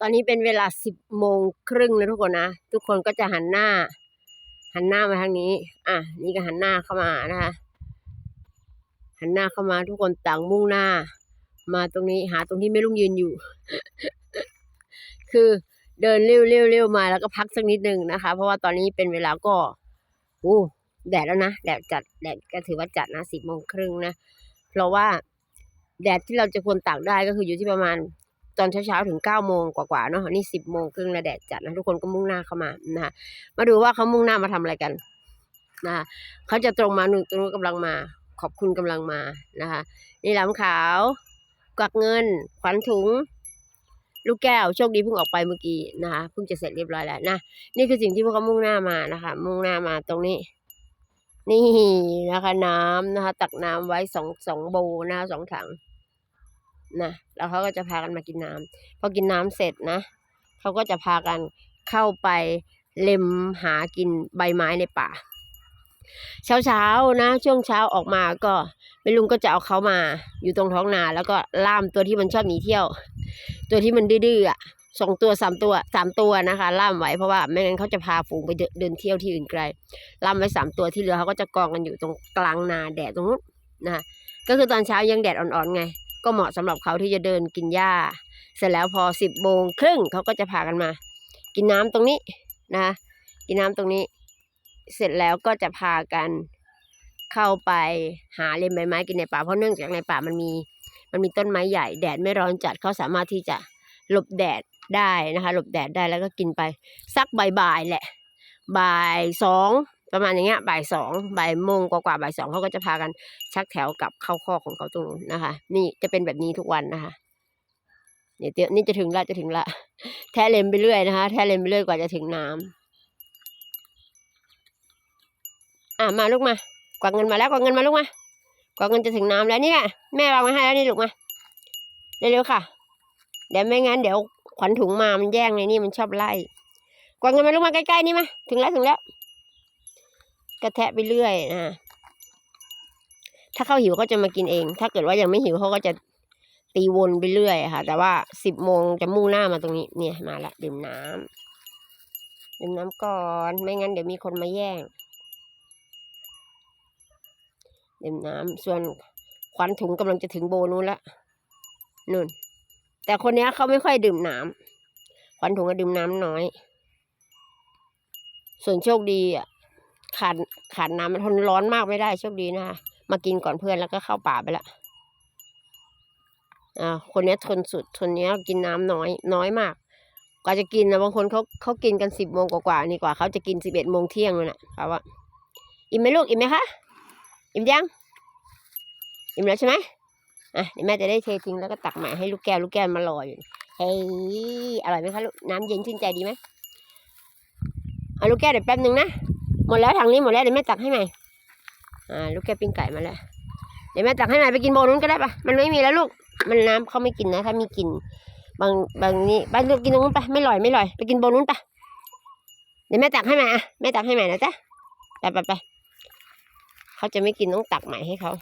ตอนนี้เป็นเวลาสิบโมงครึ่งนะทุกคนนะ ทุกคนก็จะหันหน้า หันหน้ามาทางนี้ อะ นี่ก็หันหน้าเข้ามานะคะ หันหน้าเข้ามาทุกคนต่างมุ่งหน้า มาตรงนี้หาตรงที่ไม่ลุงยืนอยู่ คือเดินเร็วเร็วเร็วมาแล้วก็พักสักนิดหนึ่งนะคะ เพราะว่าตอนนี้เป็นเวลาก็อู้แดดแล้วนะแดดจัดแดดก็ถือว่าจัดนะสิบโมงครึ่งนะ เพราะว่าแดดที่เราจะควรตากได้ก็คืออยู่ที่ประมาณ ตอนเช้าๆถึงเก้าโมงกว่าๆเนาะนี่สิบโมงครึ่งแล้วแดดจัดนะทุกคนก็มุ่งหน้าเข้ามานะคะมาดูว่าเขามุ่งหน้ามาทำอะไรกันนะคะเขาจะตรงมาหนึ่งตรงนู้นกำลังมา ขอบคุณกำลังมานะคะนี่หลามขาวกวักเงิน ขวัญถุง ลูกแก้วโชคดีเพิ่งออกไปเมื่อกี้นะคะเพิ่งจะเสร็จเรียบร้อยแล้วนะนี่คือสิ่งที่พวกเขามุ่งหน้ามานะคะ มุ่งหน้ามาตรงนี้นี่นะคะน้ำนะคะ ตักน้ำไว้สองสองโบนะคะสองถัง นะแล้วเขาก็จะพากันมากินน้ำพอกินน้ำเสร็จนะเขาก็จะพากันเข้าไปเล็มหากินใบไม้ในป่า เช้าเช้าๆนะช่วงเช้าออกมาก็แม่ลุงก็จะเอาเขามาอยู่ตรงท้องนา แล้วก็ล่ามตัวที่มันชอบหนีเที่ยว ตัวที่มันดื้อๆอะสองตัวสามตัวสามตัวนะคะ ล่ามไว้เพราะว่าไม่งั้นเขาจะพาฝูงไปเดินเดินเที่ยวที่อื่นไกลล่ามไว้สามตัวที่เหลือเขาก็จะกองกันอยู่ตรงกลางนาแดดตรงนู้นนะคะก็คือตอนเช้ายังแดดอ่อนๆไง ก็เหมาะสำหรับเขาที่จะเดินกินหญ้า เสร็จแล้วพอสิบโมงครึ่งเขาก็จะพากันมา กินน้ำตรงนี้นะ กินน้ำตรงนี้ เสร็จแล้วก็จะพากันเข้าไปหาเล็มใบไม้กินในป่าเพราะเนื่องจากในป่ามันมี มันมีต้นไม้ใหญ่แดดไม่ร้อนจัดเขาสามารถที่จะหลบแดดได้นะคะ หลบแดดได้แล้วก็กินไปสักบ่ายๆแหละ บ่ายสอง ประมาณอย่างเงี้ยบ่ายสองบ่ายโมงกว่าๆบ่ายสองเขาก็จะพากันชักแถวกลับเข้าคอกของเขาตรงนู้นนะคะ นี่จะเป็นแบบนี้ทุกวันนะคะเนี่ยเดี๋ยวนี่จะถึงละจะถึงละแท้เลมไปเรื่อยนะคะ แท้เลมไปเรื่อยกว่าจะถึงน้ำอะมาลูกมากวาดเงินมาแล้วกวาดเงินมาลูกมากวาดเงินจะถึงน้ำแล้วนี่ไงแม่วางไว้ให้แล้วนี่ลูกมาเร็วๆค่ะ เดี๋ยวไม่งั้นเดี๋ยวขวัญถุงมามันแย่งในนี่มันชอบไล่กวาดเงินมาลูกมาใกล้ๆนี่มาถึงแล้วถึงแล้ว กระแทะไปเรื่อยนะถ้าเขาหิวเขาจะมากินเอง ถ้าเกิดว่ายังไม่หิวเขาก็จะตีวนไปเรื่อยค่ะ แต่ว่าสิบโมงจะมุ่งหน้ามาตรงนี้ เนี่ยมาละดื่มน้ำดื่มน้ำก่อน ไม่งั้นเดี๋ยวมีคนมาแย่งดื่มน้ำส่วนควันถุงกำลังจะถึงโบนู้นละนู่น แต่คนนี้เขาไม่ค่อยดื่มน้ำควันถุงก็ดื่มน้ำน้อย ส่วนโชคดีอะ ขาดขาดน้ำมันทนร้อนมากไม่ได้โชคดีนะคะมากินก่อนเพื่อนแล้วก็เข้าป่าไปละอ่าคนนี้ทนสุดคนนี้กินน้ำน้อยน้อยมาก กว่าจะกินนะบางคนเขาเขากินกันสิบโมงกว่าๆนี่กว่าเขาจะกินสิบเอ็ดโมงเที่ยงเลยนะเขาว่าอิ่มไหมลูกอิ่มไหมคะอิ่มยังอิ่มแล้วใช่ไหมอะเดี๋ยวแม่จะได้เททิ้งแล้วก็ตักหม่ให้ลูกแก้วลูกแก้วมารออยู่เฮ้ยอร่อยไหมคะลูกน้ำเย็นชื่นใจดีไหมเอาลูกแก้วเดี๋ยวแป๊บนึงนะ หมดแล้วทางนี้หมดแล้วเดี๋ยวแม่ตักให้ใหม่อ่าลูกแกปิ้งไก่มาแล้วเดี๋ยวแม่ตักให้ใหม่ไปกินโบนู้นก็ได้ปะมันไม่มีแล้วลูกมันน้ำเขาไม่กินนะถ้ามีกิน บางบางนี้บ้านลูกกินตรงนู้นไปไม่ลอยไม่ลอย ไปกินโบนู้นปะเดี๋ยวแม่ตักให้ใหม่อะแม่ตักให้ใหม่นะจ๊ะไปไปไปเขาจะไม่กินต้องตักใหม่ให้เขา